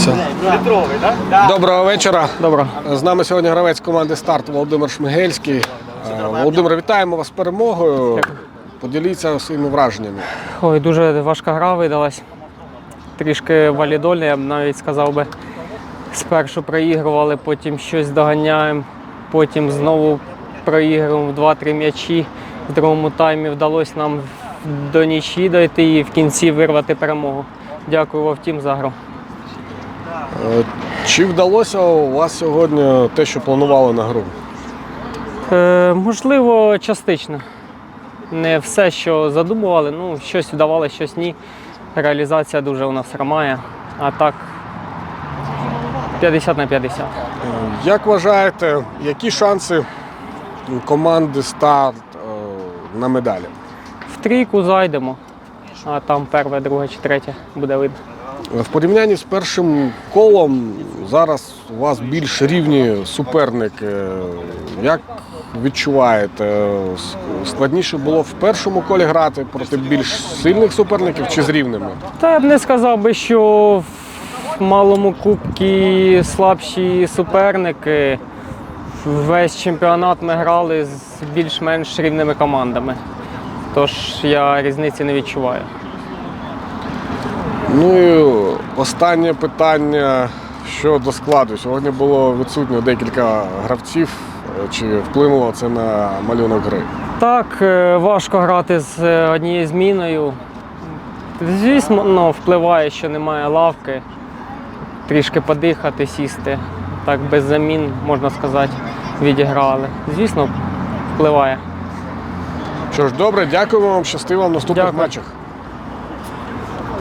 Все. Доброго вечора. Добре. З нами сьогодні гравець команди Старт Володимир Шмигельський. Е, Володимир, вітаємо вас з перемогою. Дякую. Поділіться своїми враженнями. Ой, дуже важка гра видалась. Трішки валідольна, я б навіть сказав би. Спершу проігрували, потім щось доганяємо, потім знову проігруємо в 2-3 м'ячі. В другому таймі вдалося нам до нічі дойти і в кінці вирвати перемогу. Дякую Вовтім за гру. Чи вдалося у вас сьогодні те, що планували на гру? Е, можливо, частично. Не все, що задумували, ну, щось вдавалося, щось ні. Реалізація дуже у нас рамає. А так 50 на 50. Е, Як вважаєте, які шанси у команди Старт е, на медалі? В трійку зайдемо, а там перше, друге чи третє буде видно. В порівнянні з першим колом зараз у вас більш рівні суперники. Як відчуваєте? Складніше було в першому колі грати проти більш сильних суперників чи з рівними? Та я б не сказав би, що в малому кубці слабші суперники. Весь чемпіонат ми грали з більш-менш рівними командами. Тож я різниці не відчуваю. Ну і останнє питання щодо складу. Сьогодні було відсутньо декілька гравців. Чи вплинуло це на малюнок гри? Так, е, важко грати з е, однією зміною. Звісно, ну, впливає, що немає лавки. Трішки подихати, сісти. Так, без замін, можна сказати, відіграли. Звісно, впливає. Що ж, добре, дякуємо вам, щастиво вам в наступних Дякую. матчах.